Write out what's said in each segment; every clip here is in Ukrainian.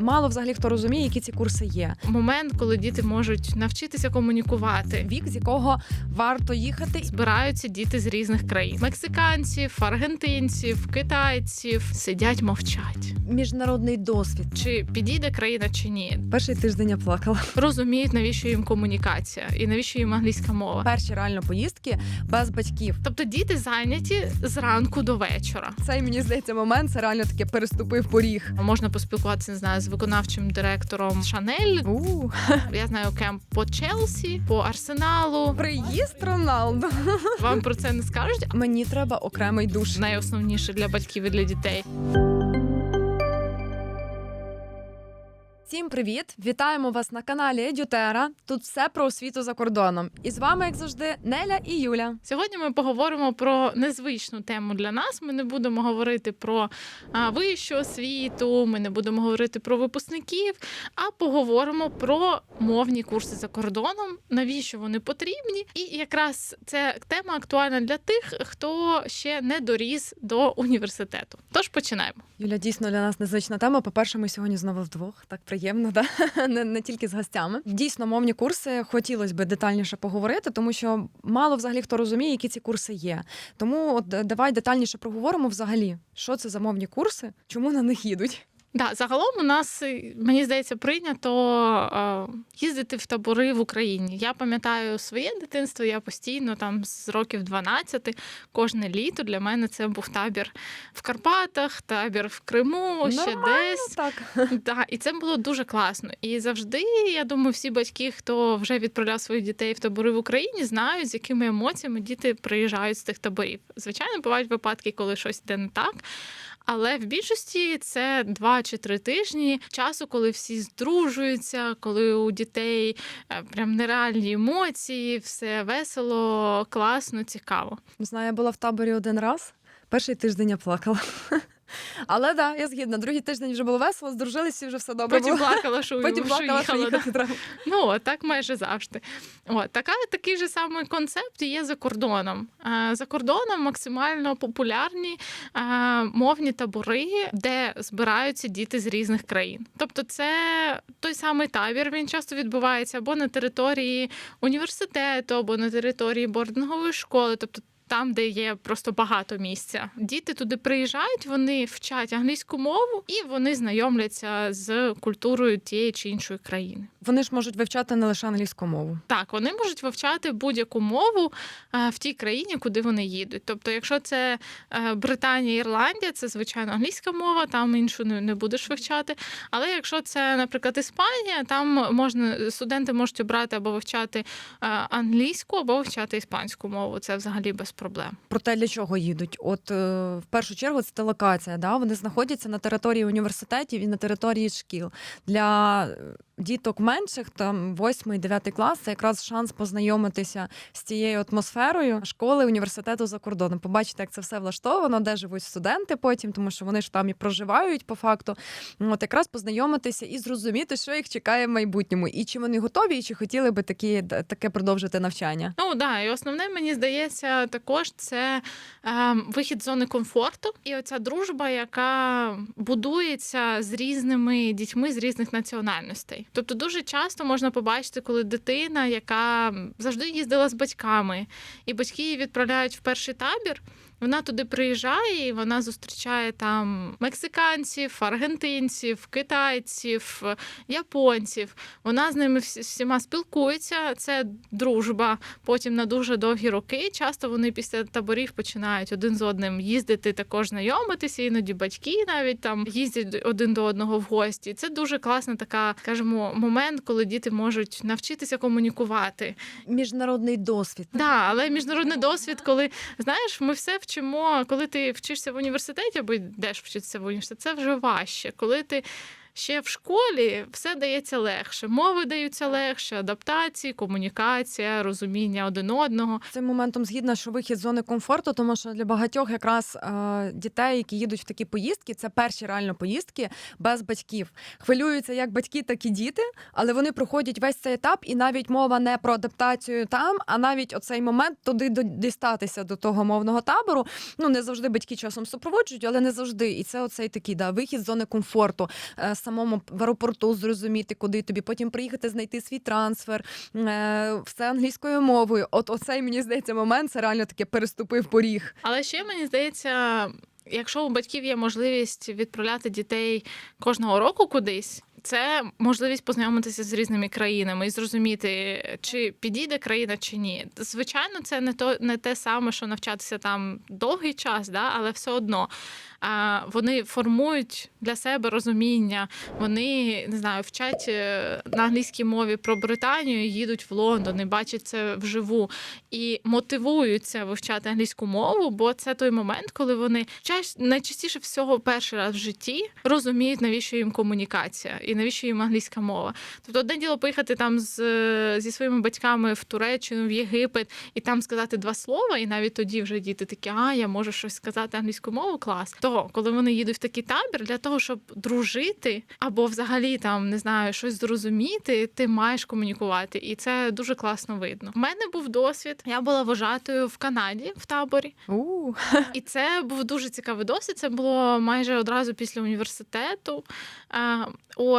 мало взагалі хто розуміє, які ці курси є. Момент, коли діти можуть навчитися комунікувати. Вік, з якого варто їхати. Збираються діти з різних країн: мексиканців, аргентинців, китайців сидять, мовчать. Міжнародний досвід. Чи підійде країна чи ні? Перший тиждень я плакала. Розуміють, навіщо їм комунікація і навіщо їм англійська мова. Перші реально поїздки без батьків. Тобто діти зайняті зранку до вечора. Цей мені здається момент. Це реально таке переступив поріг. Можна поспілкуватися не знаю з виконавчим директором Шанель. У Я знаю кемп по Челсі, по Арсеналу. приїзд Роналду. Вам про це не скажуть. Мені треба окремий душ. Найосновніше для батьків і для дітей. Всім привіт! Вітаємо вас на каналі Едютера. Тут все про освіту за кордоном. І з вами, як завжди, Неля і Юля. Сьогодні ми поговоримо про незвичну тему для нас. Ми не будемо говорити про а, вищу освіту, ми не будемо говорити про випускників, а поговоримо про мовні курси за кордоном, навіщо вони потрібні. І якраз ця тема актуальна для тих, хто ще не доріс до університету. Тож починаємо. Юля, дійсно для нас незвична тема. По-перше, ми сьогодні знову вдвох. Так приємно, да? не, не тільки з гостями. Дійсно, мовні курси хотілося б детальніше поговорити, тому що мало взагалі хто розуміє, які ці курси є. Тому от е, давай детальніше проговоримо взагалі, що це за мовні курси, чому на них їдуть. Да, загалом у нас е, мені здається прийнято е, їздити в табори в Україні. Я пам'ятаю своє дитинство. Я постійно там з років 12, кожне літо для мене це був табір в Карпатах, табір в Криму, ще десь. Так. Да, і це було дуже класно. І завжди, я думаю, всі батьки, хто вже відправляв своїх дітей в табори в Україні, знають, з якими емоціями діти приїжджають з тих таборів. Звичайно, бувають випадки, коли щось йде не так. Але в більшості це два чи три тижні часу, коли всі здружуються, коли у дітей е, прям нереальні емоції, все весело, класно, цікаво. Знаю, я була в таборі один раз. Перший тиждень я плакала. Але да, я згідна. Другий тиждень вже було весело, здружилися і вже все добре. Потім було. плакала, що, Потім плакала, що їхала. да. треба. Ну, от, так майже завжди. От, така, такий же самий концепт є за кордоном. Е, За кордоном максимально популярні е, мовні табори, де збираються діти з різних країн. Тобто, це той самий табір. Він часто відбувається або на території університету, або на території бордингової школи. Тобто там, де є просто багато місця, діти туди приїжджають, вони вчать англійську мову і вони знайомляться з культурою тієї чи іншої країни. Вони ж можуть вивчати не лише англійську мову. Так, вони можуть вивчати будь-яку мову е, в тій країні, куди вони їдуть. Тобто, якщо це е, Британія, Ірландія, це звичайно англійська мова, там іншу не, будеш вивчати. Але якщо це, наприклад, Іспанія, там можна студенти можуть обрати або вивчати е, англійську, або вивчати іспанську мову. Це взагалі без проблем. Про те, для чого їдуть. От е, в першу чергу це локація. Да? Вони знаходяться на території університетів і на території шкіл. Для е, діток менших, там 8-9 клас, це якраз шанс познайомитися з цією атмосферою школи, університету за кордоном. Побачити, як це все влаштовано, де живуть студенти потім, тому що вони ж там і проживають по факту. От якраз познайомитися і зрозуміти, що їх чекає в майбутньому, і чи вони готові, і чи хотіли би такі таке продовжити навчання. Ну да, і основне мені здається, також це е, вихід з зони комфорту, і оця дружба, яка будується з різними дітьми з різних національностей. Тобто, дуже часто можна побачити, коли дитина, яка завжди їздила з батьками, і батьки її відправляють в перший табір. Вона туди приїжджає, і вона зустрічає там мексиканців, аргентинців, китайців, японців. Вона з ними всі- всіма спілкується. Це дружба. Потім на дуже довгі роки. Часто вони після таборів починають один з одним їздити, також знайомитися. Іноді батьки навіть там їздять один до одного в гості. Це дуже класна така, скажімо, момент, коли діти можуть навчитися комунікувати. Міжнародний досвід. Да, але міжнародний досвід, коли знаєш, ми все вчимо, коли ти вчишся в університеті або йдеш вчитися в університет, це вже важче. Коли ти ще в школі все дається легше. Мови даються легше, адаптації, комунікація, розуміння один одного. Цим моментом згідна, що вихід з зони комфорту, тому що для багатьох якраз е, дітей, які їдуть в такі поїздки, це перші реально поїздки без батьків. Хвилюються як батьки, так і діти, але вони проходять весь цей етап, і навіть мова не про адаптацію там, а навіть оцей момент туди дістатися до того мовного табору. Ну не завжди батьки часом супроводжують, але не завжди. І це оцей такий да, вихід з зони комфорту. Самому в аеропорту зрозуміти, куди тобі, потім приїхати, знайти свій трансфер, е, все англійською мовою. От оцей мені здається момент, це реально таке переступив поріг. Але ще мені здається, якщо у батьків є можливість відправляти дітей кожного року кудись. Це можливість познайомитися з різними країнами і зрозуміти, чи підійде країна чи ні. Звичайно, це не то не те саме, що навчатися там довгий час, да, але все одно вони формують для себе розуміння. Вони не знаю, вчать е, на англійській мові про Британію, їдуть в Лондон і бачать це вживу і мотивуються вивчати англійську мову, бо це той момент, коли вони найчастіше всього перший раз в житті розуміють, навіщо їм комунікація і навіщо їм англійська мова. Тобто, одне діло поїхати там з, зі своїми батьками в Туреччину, в Єгипет і там сказати два слова, і навіть тоді вже діти такі, а я можу щось сказати англійською мовою, клас. То коли вони їдуть в такий табір, для того, щоб дружити або взагалі там не знаю, щось зрозуміти, ти маєш комунікувати, і це дуже класно видно. У мене був досвід. Я була вожатою в Канаді в таборі. У І це був дуже цікавий досвід. Це було майже одразу після університету. Е,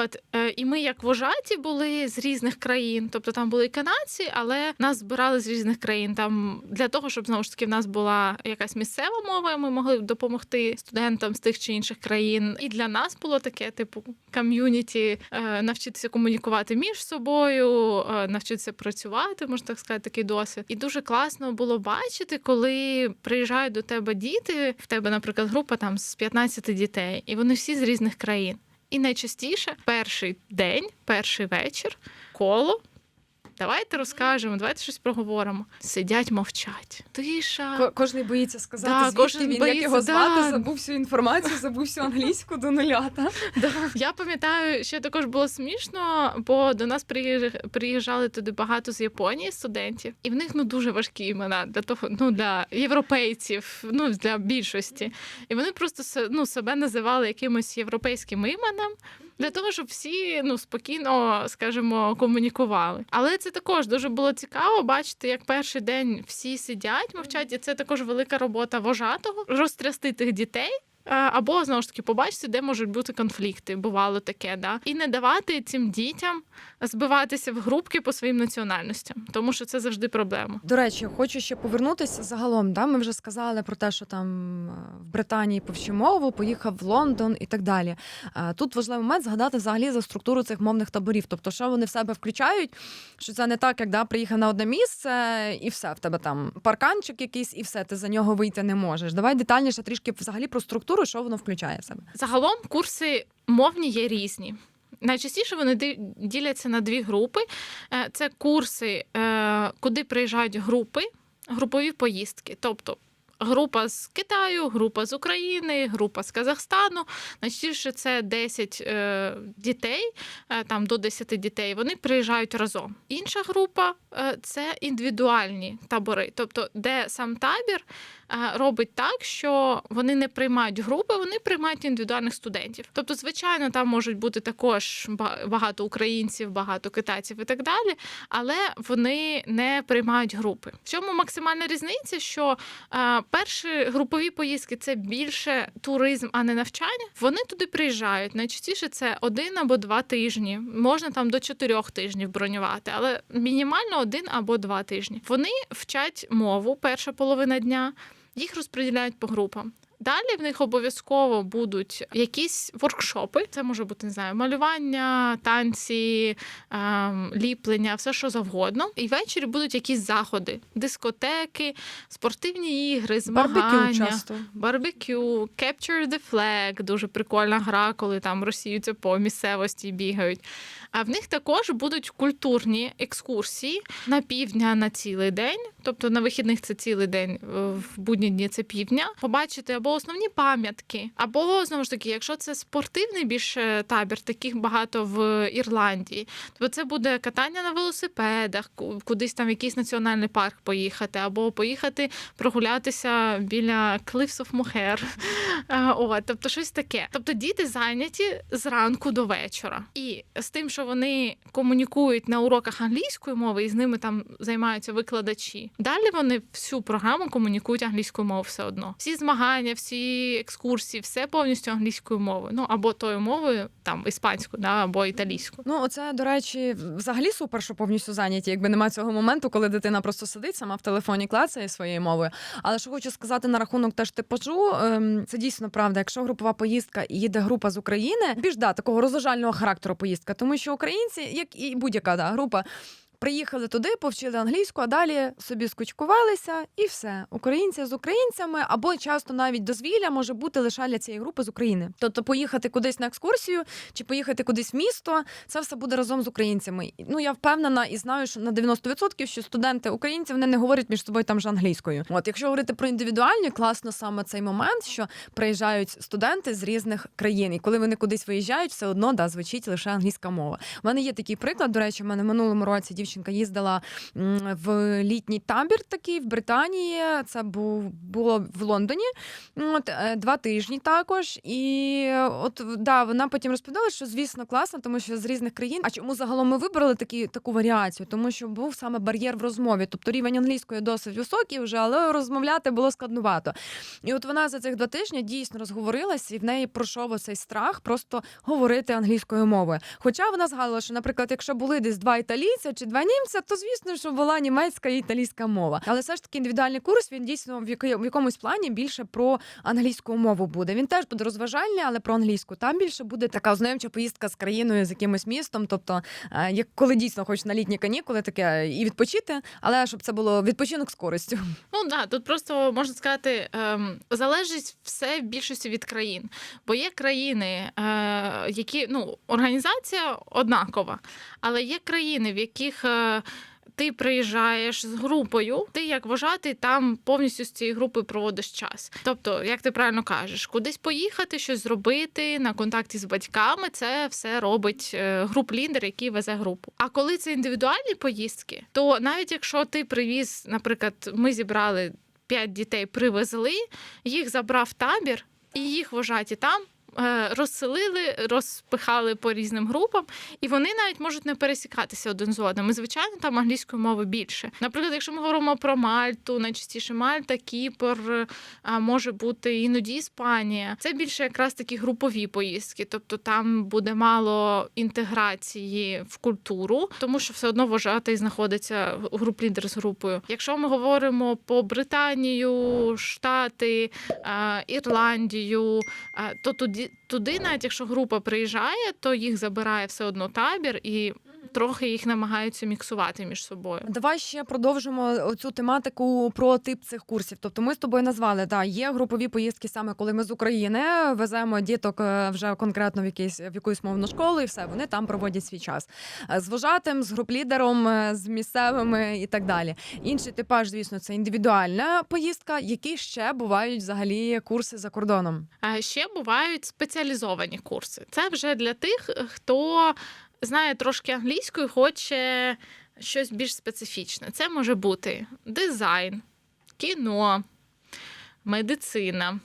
От е, і ми, як вожаті, були з різних країн. Тобто там були канадці, але нас збирали з різних країн. Там для того, щоб знову ж таки в нас була якась місцева мова, ми могли допомогти студентам з тих чи інших країн. І для нас було таке, типу, ком'юніті, е, навчитися комунікувати між собою, е, навчитися працювати, можна так сказати, такий досвід. І дуже класно було бачити, коли приїжджають до тебе діти. В тебе, наприклад, група там з 15 дітей, і вони всі з різних країн. І найчастіше перший день, перший вечір, коло. Давайте розкажемо, давайте щось проговоримо. Сидять, мовчать. Тиша. Ко- Кожний боїться сказати, Да, звідки кожен він, як його звати, да. забув всю інформацію, забув всю англійську до нуля. Та? Я пам'ятаю, що також було смішно, бо до нас приїжджали туди багато з Японії студентів, і в них ну дуже важкі імена для того, ну для європейців, ну для більшості. І вони просто ну, себе називали якимось європейським іменем. Для того, щоб всі ну спокійно, скажімо, комунікували. Але це також дуже було цікаво бачити, як перший день всі сидять, мовчать, і це також велика робота вожатого розтрясти тих дітей. Е, Або знову ж таки побачити, де можуть бути конфлікти. Бувало таке, да і не давати цим дітям збиватися в групки по своїм національностям, тому що це завжди проблема. До речі, хочу ще повернутися загалом. Да? Ми вже сказали про те, що там е, в Британії повчив мову, поїхав в Лондон і так далі. Е, Тут важливий момент згадати взагалі за структуру цих мовних таборів. Тобто, що вони в себе включають, що це не так, як да, приїхав на одне місце, і все в тебе там парканчик якийсь, і все, ти за нього вийти не можеш. Давай детальніше трішки взагалі про структуру, що воно включає в себе. Загалом курси мовні є різні. Найчастіше вони діляться на дві групи. Е, Це курси, е, куди приїжджають групи, групові поїздки. Тобто група з Китаю, група з України, група з Казахстану. Найчастіше це 10 е, дітей, там до 10 дітей. Вони приїжджають разом. Інша група це індивідуальні табори, тобто де сам табір робить так, що вони не приймають групи, вони приймають індивідуальних студентів. Тобто, звичайно, там можуть бути також багато українців, багато китайців і так далі, але вони не приймають групи. В чому максимальна різниця? Що е, перші групові поїздки це більше туризм, а не навчання. Вони туди приїжджають. Найчастіше це один або два тижні. Можна там до чотирьох тижнів бронювати, але мінімально один або два тижні. Вони вчать мову перша половина дня, їх розподіляють по групам. Далі в них обов'язково будуть якісь воркшопи. Це може бути не знаю, малювання, танці, ем, ліплення, все що завгодно. І ввечері будуть якісь заходи, дискотеки, спортивні ігри, Барбекю змагання. часто. Барбекю, Capture the Flag, дуже прикольна гра, коли там розсіються по місцевості і бігають. А в них також будуть культурні екскурсії на півдня на цілий день. Тобто на вихідних це цілий день, в будні дні це півдня. Побачити або основні пам'ятки, або знову ж таки, якщо це спортивний більше табір, таких багато в Ірландії, то це буде катання на велосипедах, кудись там в якийсь національний парк поїхати, або поїхати прогулятися біля Cliffs of Moher. От, тобто щось таке. Тобто діти зайняті зранку до вечора. І з тим, що вони комунікують на уроках англійської мови, і з ними там займаються викладачі. Далі вони всю програму комунікують англійською мовою все одно. Всі змагання, всі екскурсії, все повністю англійською мовою. Ну або тою мовою, там іспанською, да, або італійською. Ну, оце, до речі, взагалі супер, що повністю зайняті, якби немає цього моменту, коли дитина просто сидить сама в телефоні клацає своєю мовою. Але що хочу сказати на рахунок теж типажу, ем, це дійсно правда. Якщо групова поїздка і їде група з України, більш да, такого розважального характеру поїздка, тому що українці, як і будь-яка да, група. Приїхали туди, повчили англійську, а далі собі скучкувалися і все. Українці з українцями, або часто навіть дозвілля може бути лише для цієї групи з України. Тобто поїхати кудись на екскурсію чи поїхати кудись в місто, це все буде разом з українцями. Ну я впевнена і знаю, що на 90% що студенти українці вони не говорять між собою там же англійською. От якщо говорити про індивідуальні, класно саме цей момент, що приїжджають студенти з різних країн, і коли вони кудись виїжджають, все одно да звучить лише англійська мова. У мене є такий приклад. До речі, в мене в минулому році дівчинка їздила в літній табір такий в Британії. Це було в Лондоні. От е, два тижні також. І от да, вона потім розповідала, що звісно класно, тому що з різних країн. А чому загалом ми вибрали такі таку варіацію? Тому що був саме бар'єр в розмові. Тобто рівень англійської досить високий вже, але розмовляти було складнувато. І от вона за цих два тижні дійсно розговорилась, і в неї пройшов оцей страх просто говорити англійською мовою. Хоча вона згадувала, що, наприклад, якщо були десь два італійця чи два німця, то звісно, що була німецька і італійська мова. Але все ж таки індивідуальний курс він дійсно в якомусь плані більше про англійську мову буде. Він теж буде розважальний, але про англійську. Там більше буде така ознайомча поїздка з країною, з якимось містом. Тобто, е, як коли дійсно хочеш на літні канікули, таке і відпочити, але щоб це було відпочинок з користю. Ну да, тут просто можна сказати, ем, залежить все в більшості від країн. Бо є країни, е, які ну організація однакова, але є країни, в яких е, ти приїжджаєш з групою, ти як вважати там повністю з цією групою проводиш час. Тобто, як ти правильно кажеш, кудись поїхати, щось зробити на контакті з батьками, це все робить е, груп-лідер, який везе групу. А коли це індивідуальні поїздки, то навіть якщо ти привіз, наприклад, ми зібрали п'ять дітей, привезли, їх забрав табір, і їх вважаті там. Е, Розселили, розпихали по різним групам, і вони навіть можуть не пересікатися один з одним. І, звичайно, там англійської мови більше. Наприклад, якщо ми говоримо про Мальту, найчастіше Мальта, Кіпр, може бути іноді Іспанія. Це більше якраз такі групові поїздки, тобто там буде мало інтеграції в культуру, тому що все одно вважати знаходиться груп-лідер з групою. Якщо ми говоримо по Британію, Штати, е, Ірландію, е, то туди, туди, навіть якщо група приїжджає, то їх забирає все одно табір і трохи їх намагаються міксувати між собою. Давай ще продовжимо цю тематику про тип цих курсів. Тобто, ми з тобою назвали да, є групові поїздки саме коли ми з України веземо діток е, вже конкретно в якийсь в якусь мовну школу, і все вони там проводять свій час Е, з вожатим, з груп-лідером, е, з місцевими і так далі. Інший типаж, звісно, це індивідуальна поїздка, які ще бувають взагалі курси за кордоном. А ще бувають спеціалізовані курси. Це вже для тих, хто знає трошки англійською, хоче щось більш специфічне. Це може бути дизайн, кіно, медицина,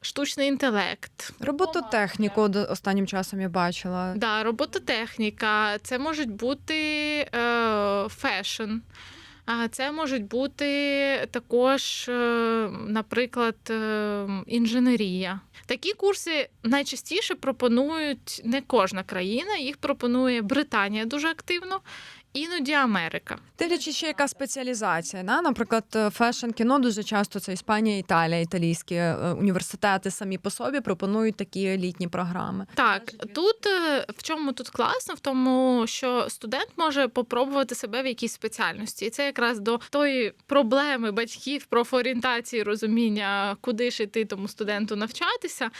штучний інтелект. Робототехніку останнім часом я бачила. Да, робототехніка, це можуть бути е, фешн. Це можуть бути також, е, наприклад, е, інженерія. Такі курси найчастіше пропонують не кожна країна, їх пропонує Британія дуже активно, іноді Америка. Дивлячись, ще яка спеціалізація. Да? Наприклад, фешн кіно дуже часто це Іспанія, Італія, італійські е, університети самі по собі пропонують такі літні програми. Так, тут е, в чому тут класно, в тому, що студент може попробувати себе в якійсь спеціальності, і це якраз до тої проблеми батьків профорієнтації, розуміння, куди ж іти тому студенту навчатися.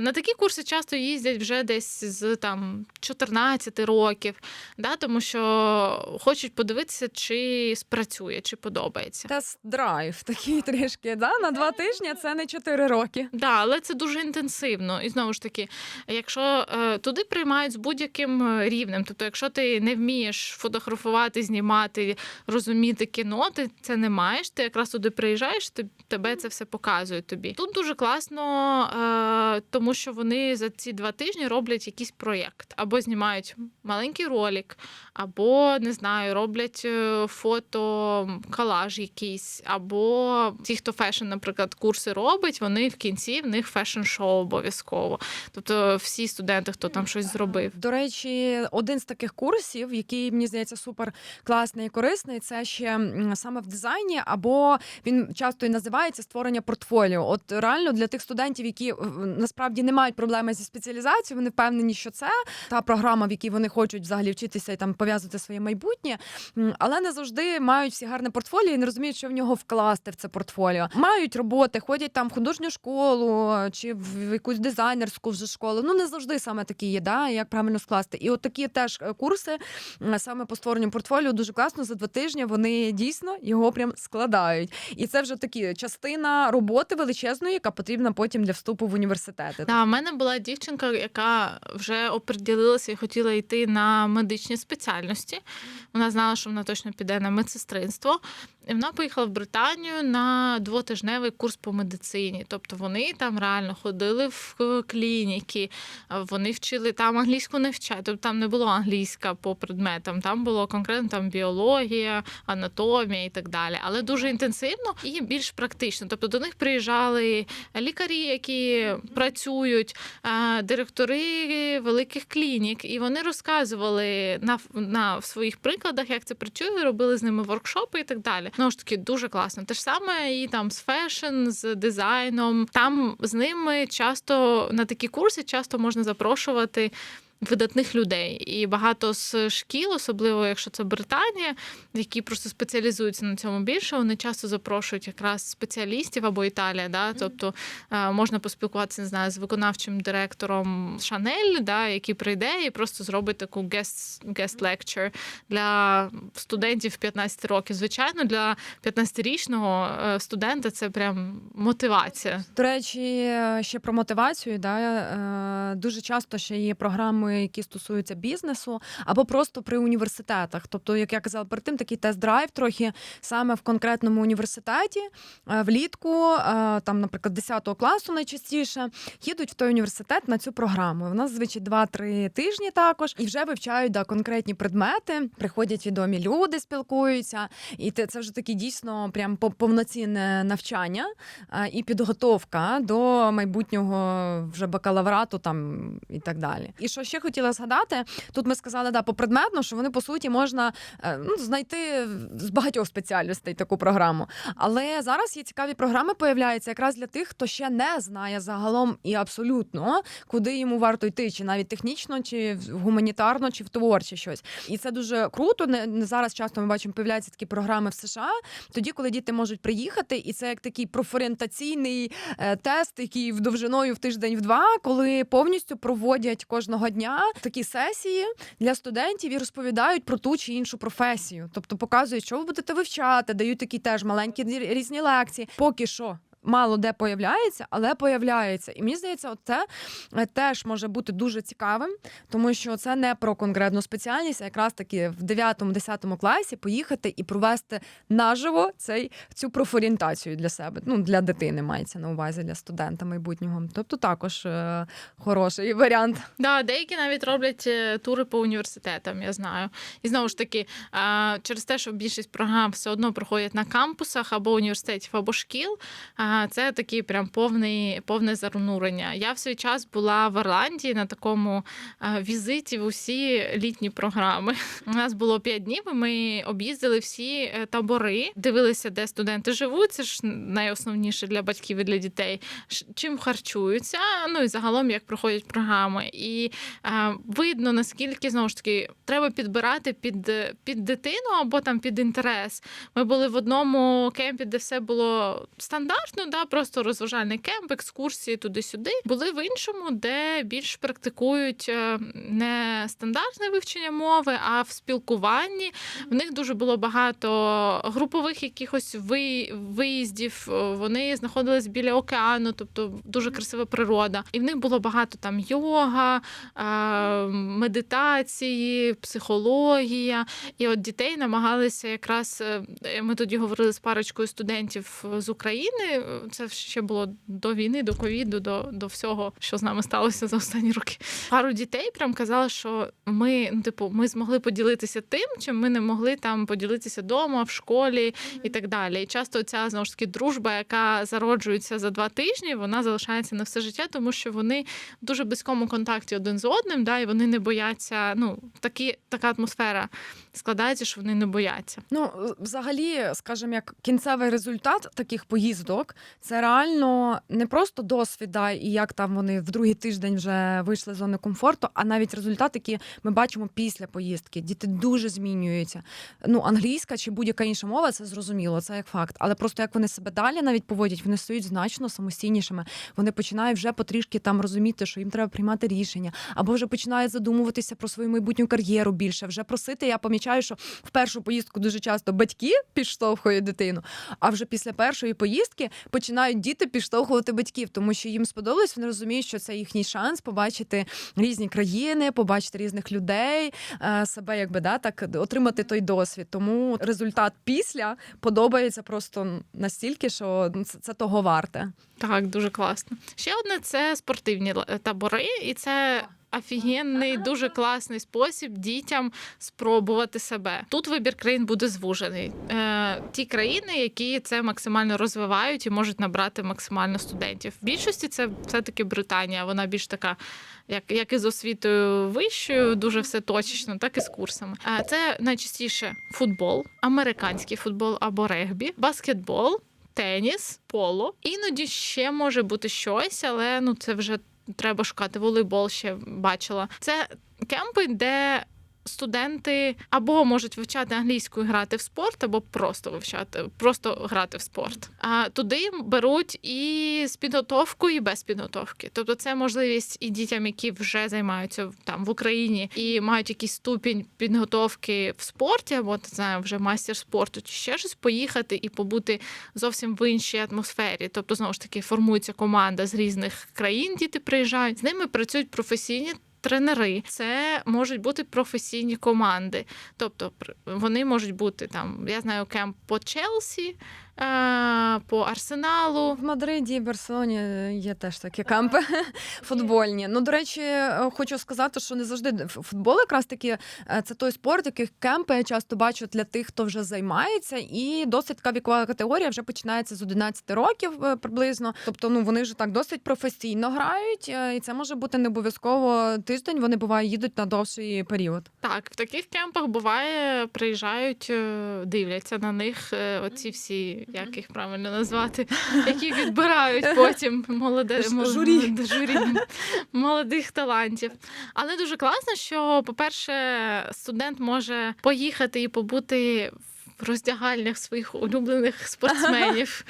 На такі курси часто їздять вже десь з там 14 років, да, тому що хочуть подивитися, чи спрацює, чи подобається. Тест-драйв такий трішки. Да? На два тижні це не чотири роки. Да, але це дуже інтенсивно. І знову ж таки, якщо е, туди приймають з будь-яким е, рівнем, тобто, якщо ти не вмієш фотографувати, знімати, розуміти кіно, ти це не маєш. Ти якраз туди приїжджаєш, ти, тебе це все показує тобі. Тут дуже класно е, тому що вони за ці два тижні роблять якийсь проєкт, або знімають маленький ролик, або не знаю, роблять е, фото колаж якийсь, або ті, хто фешн, наприклад, курси робить, вони в кінці в них фешн-шоу обов'язково. Тобто всі студенти, хто там щось зробив. До речі, один з таких курсів, який мені здається супер класний і корисний, це ще саме в дизайні, або він часто і називається створення портфоліо. От реально для тих студентів, які е, насправді не мають проблеми зі спеціалізацією, вони впевнені, що це та програма, в якій вони хочуть взагалі вчитися і там пов'язувати своє майбутнє, М, але не завжди мають всі гарне портфоліо і не розуміють, що в нього вкласти в це портфоліо. Мають роботи, ходять там в художню школу чи в якусь дизайнерську вже школу. Ну не завжди саме такі є, да, як правильно скласти. І от такі теж е, курси саме по створенню портфоліо дуже класно. За два тижні вони дійсно його прям складають. І це вже такі частина роботи величезної, яка потрібна потім для вступу в університети. Да, в мене була дівчинка, яка вже оприділилася і хотіла йти на медичні спеціальності. Вона знала, що вона точно піде на медсестринство. І вона поїхала в Британію на двотижневий курс по медицині. Тобто вони там реально ходили в клініки, вони вчили там англійську не вчать. Тобто там не було англійська по предметам, там було конкретно там біологія, анатомія і так далі. Але дуже інтенсивно і більш практично. Тобто до них приїжджали лікарі, які працюють, е, директори великих клінік, і вони розказували на, на своїх прикладах, як це працює, робили з ними воркшопи і так далі. Ну ж таки, дуже класно. Те ж саме і там з фешн, з дизайном. Там з ними часто на такі курси часто можна запрошувати. Видатних людей і багато з шкіл, особливо якщо це Британія, які просто спеціалізуються на цьому більше. Вони часто запрошують якраз спеціалістів або Італія, да, тобто е, можна поспілкуватися, не знаю, з виконавчим директором Шанель, да, який прийде і просто зробить таку guest, guest lecture для студентів 15 років. Звичайно, для 15-річного е, студента це прям мотивація. До речі, ще про мотивацію. Да, е, дуже часто ще є програми, які стосуються бізнесу, або просто при університетах. Тобто, як я казала перед тим, такий тест-драйв трохи саме в конкретному університеті е, влітку, е, там, наприклад, 10 класу найчастіше їдуть в той університет на цю програму. Вона зазвичай 2-3 тижні також і вже вивчають да, конкретні предмети. Приходять відомі люди, спілкуються, і це вже такі дійсно прям повноцінне навчання і підготовка до майбутнього вже бакалаврату там і так далі. І що ще хотіла згадати, тут ми сказали да, попредметно, що вони по суті можна е, ну, знайти з багатьох спеціальностей таку програму. Але зараз є цікаві програми, появляються якраз для тих, хто ще не знає загалом і абсолютно, куди йому варто йти, чи навіть технічно, чи гуманітарно, чи в творче щось. І це дуже круто. Не, зараз часто ми бачимо, появляються такі програми в США, тоді, коли діти можуть приїхати, і це як такий профорієнтаційний е, тест, який в довжиною в тиждень в два, коли повністю проводять кожного дня такі сесії для студентів і розповідають про ту чи іншу професію. Тобто показують, що ви будете вивчати, дають такі теж маленькі різні лекції. Поки що. Мало де появляється, але появляється. І мені здається, це е, теж може бути дуже цікавим, тому що це не про конкретну спеціальність, а якраз таки в 9-10 класі поїхати і провести наживо цей цю профорієнтацію для себе. Ну для дитини мається на увазі для студента майбутнього. Тобто також е, хороший варіант. Да, деякі навіть роблять е, тури по університетам, я знаю. І знову ж таки, а, через те, що більшість програм все одно проходять на кампусах або університетів, або шкіл. а, Це такий прям повний, повне занурення. Я в свій час була в Ірландії на такому візиті в усі літні програми. У нас було п'ять днів, ми об'їздили всі е, табори, дивилися, де студенти живуть. Це ж найосновніше для батьків і для дітей. Чим харчуються, ну і загалом як проходять програми. І е, видно, наскільки знову ж таки треба підбирати під, під дитину або там під інтерес. Ми були в одному кемпі, де все було стандартно, да, просто розважальний кемп, екскурсії туди-сюди. Були в іншому, де більш практикують е, не стандартне вивчення мови, а в спілкуванні. В них дуже було багато групових якихось виїздів. Е, Вони знаходились біля океану, тобто дуже красива природа. І в них було багато там йога, е, медитації, психологія. І от дітей намагалися якраз. Ми тоді говорили з парочкою студентів з України, це ще було до війни, до ковіду, до, до всього, що з нами сталося за останні роки. Пару дітей прям казали, що ми, ну, типу, ми змогли поділитися тим, чим ми не могли там поділитися вдома, в школі і так далі. І часто ця знову ж таки дружба, яка зароджується за два тижні, вона залишається на все життя, тому що вони в дуже близькому контакті один з одним, да, і вони не бояться. Ну, такі, така атмосфера складається, що вони не бояться. Ну, взагалі, скажімо, як кінцевий результат таких поїздок це реально не просто досвід, да, і як там вони в другий тиждень вже вийшли з зони комфорту, а навіть результат, який ми бачимо після поїздки. Діти дуже змінюються. Ну, англійська чи будь-яка інша мова, це зрозуміло, це як факт. Але просто як вони себе далі навіть поводять, вони стають значно самостійнішими. Вони починають вже потрішки там розуміти, що їм треба приймати рішення, або вже починають задумуватися про свою майбутню кар'єру більше, вже просити. Я помічаю, що в першу поїздку дуже часто батьки підштовхують дитину, а вже після першої поїздки починають діти підштовхувати батьків, тому що їм сподобалось, вони розуміють, що це їхній шанс побачити різні країни, побачити різних людей, е, себе якби да так отримати той досвід. Тому результат після подобається просто настільки, що це, це того варте. Так, дуже класно. Ще одне це спортивні табори, і це. Офігенний, дуже класний спосіб дітям спробувати себе. Тут вибір країн буде звужений. Е, ті країни, які це максимально розвивають і можуть набрати максимально студентів. В більшості це все-таки Британія. Вона більш така, як, як і з освітою вищою, дуже все точечно, так і з курсами. Е, це найчастіше футбол, американський футбол або регбі, баскетбол. Теніс, поло. Іноді ще може бути щось, але ну це вже треба шукати. Волейбол ще бачила. Це кемпи, де студенти або можуть вивчати англійську і грати в спорт, або просто вивчати, просто грати в спорт. А туди беруть і з підготовкою, і без підготовки. Тобто, це можливість і дітям, які вже займаються там в Україні і мають якийсь ступінь підготовки в спорті, або не знаю, вже майстер спорту, чи ще щось поїхати і побути зовсім в іншій атмосфері. Тобто, знову ж таки, формується команда з різних країн, діти приїжджають. З ними працюють професійні. Тренери, це можуть бути професійні команди. Тобто вони можуть бути там, я знаю, кемп по Челсі, по Арсеналу. В Мадриді і Барселоні є теж такі кампи футбольні. Ну, до речі, е, хочу сказати, що не завжди футбол якраз таки е, це той спорт, яких кемпи я часто бачу для тих, хто вже займається, і досить така вікова категорія вже починається з 11 років е, приблизно. Тобто, ну вони вже так досить професійно грають, е, і це може бути не обов'язково тиждень. Вони буває їдуть на довший період. Так, в таких кемпах буває, приїжджають, е, дивляться на них е, оці всі, як їх правильно назвати, які відбирають потім молоде мол- журі. журі молодих талантів. Але дуже класно, що, по-перше, студент може поїхати і побути. В роздягальнях своїх улюблених спортсменів,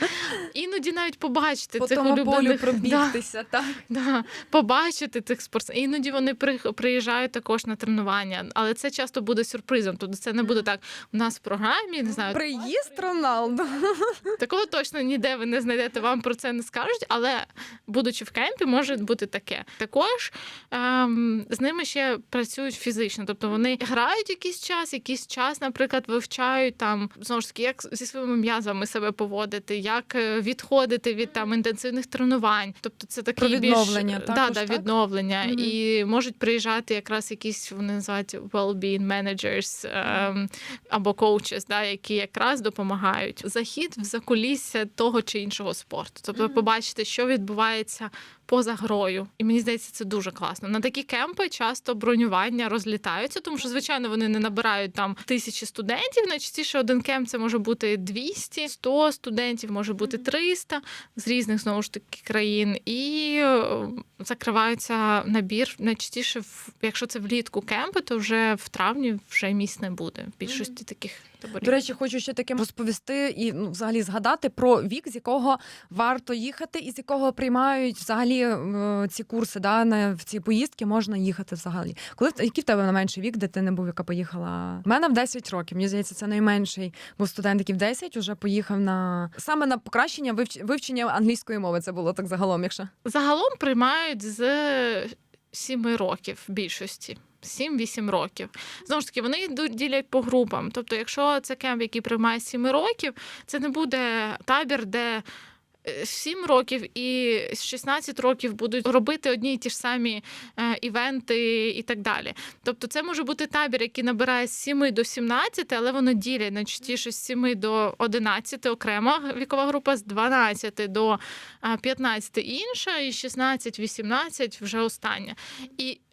іноді навіть побачити По цих тому полю улюблених Да. пробігтися. Так. Да, побачити цих спортсменів. Іноді вони приїжджають також на тренування, але це часто буде сюрпризом. Тобто це не буде так. У нас в програмі не знаю, Приїзд Роналду. такого точно ніде ви не знайдете. Вам про це не скажуть, але будучи в кемпі, може бути таке. Також ем, з ними ще працюють фізично, тобто вони грають якийсь час, якийсь час, наприклад, вивчають там знову ж таки, як зі своїми м'язами себе поводити, як е, відходити від там інтенсивних тренувань. Тобто це Про відновлення також, да, да, так? відновлення. Мгм. І можуть приїжджати якраз якісь вони називають well-being managers ем, або coaches, да, які якраз допомагають захід в закулісся того чи іншого спорту. Тобто, побачити, що відбувається поза грою. І мені здається, це дуже класно. На такі кемпи часто бронювання розлітаються, тому що, звичайно, вони не набирають там тисячі студентів. Найчастіше один кемп це може бути 200, 100 студентів, може бути 300 з різних знову ж таки країн. І е, закривається набір. Найчастіше, в- якщо це влітку кемпи, то вже в травні вже місць не буде в більшості таких таборів. До речі, хочу ще таке розповісти і ну, взагалі згадати про вік, з якого варто їхати, і з якого приймають взагалі е, ці курси, да, на в ці поїздки можна їхати взагалі. Коли який в тебе найменший вік, де ти не був, яка поїхала? У мене в 10 років. Мені здається, це найменший був студент, який в 10 вже поїхав на саме на покращення вивч- вивчення англійської мови. Це було так загалом, якщо Загалом приймають з 7 років в більшості. 7-8 років. Знову ж таки, вони ділять по групам. Тобто, якщо це кемп, який приймає з 7 років, це не буде табір, де 7 років і 16 років будуть робити одні й ті ж самі е, івенти і так далі. Тобто, це може бути табір, який набирає з 7 до 17, але воно ділять найчастіше з 7 до 11 окрема вікова група, з 12 до а, 15 інша, і 16-18 вже остання. І е,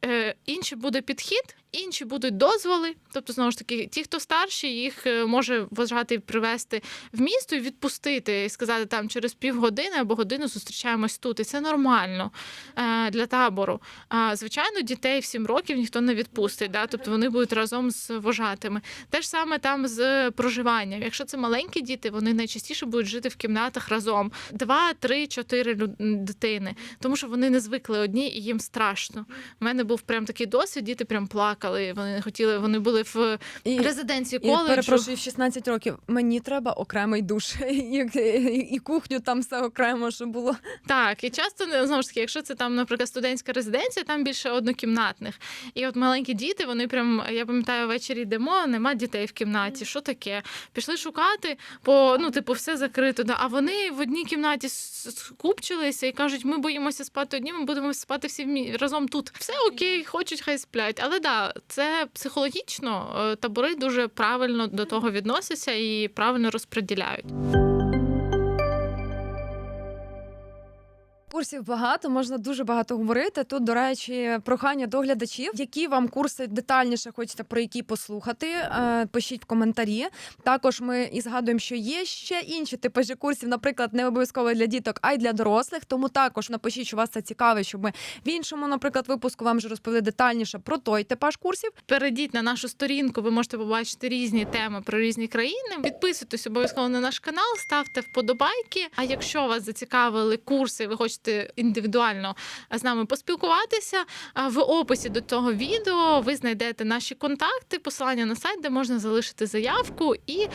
інший буде підхід, інші будуть дозволи. Тобто, знову ж таки, ті, хто старші, їх е, може вважати привезти в місто і відпустити, і сказати там через півгодини або годину зустрічаємось тут. І це нормально е, для табору. А звичайно, дітей в 7 років ніхто не відпустить. Да? Тобто вони будуть разом з вожатими. Те ж саме там з проживанням. Якщо це маленькі діти, вони найчастіше будуть жити в кімнатах разом. Два, три, чотири дитини, тому що вони не звикли одні і їм страшно. У мене був прям такий досвід, діти прям плакали. Вони не хотіли, вони були в І, резиденції і коледжу. перепрошую, в 16 років мені треба окремий душ і, і, і кухню там все окремо, щоб було. Так, і часто знову ж таки, якщо це там, наприклад, студентська резиденція, там більше однокімнатних. І от маленькі діти, вони прям, я пам'ятаю, ввечері йдемо, нема дітей в кімнаті. Що таке? Пішли шукати, по ну, типу, все закрито. Да. А вони в одній кімнаті скупчилися і кажуть, ми боїмося спати одні, ми будемо спати всі разом тут. Все окей, хочуть, хай сплять. Але да, це психологічно е, табори дуже правильно до того відносяться і правильно розподіляють. Курсів багато, можна дуже багато говорити. Тут, до речі, прохання до глядачів, які вам курси детальніше хочете про які послухати. е, Пишіть в коментарі. Також ми і згадуємо, що є ще інші типажі курсів, наприклад, не обов'язково для діток, а й для дорослих. Тому також напишіть, що вас це цікавить, щоб ми в іншому, наприклад, випуску вам вже розповіли детальніше про той типаж курсів. перейдіть на нашу сторінку, ви можете побачити різні теми про різні країни. Підписуйтесь обов'язково на наш канал, ставте вподобайки. А якщо вас зацікавили курси, ви хочете індивідуально з нами поспілкуватися, в описі до цього відео ви знайдете наші контакти, посилання на сайт, де можна залишити заявку і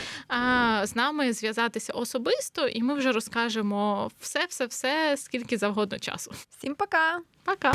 з нами зв'язатися особисто. І ми вже розкажемо все, все, все, скільки завгодно часу. Всім пока! Пока!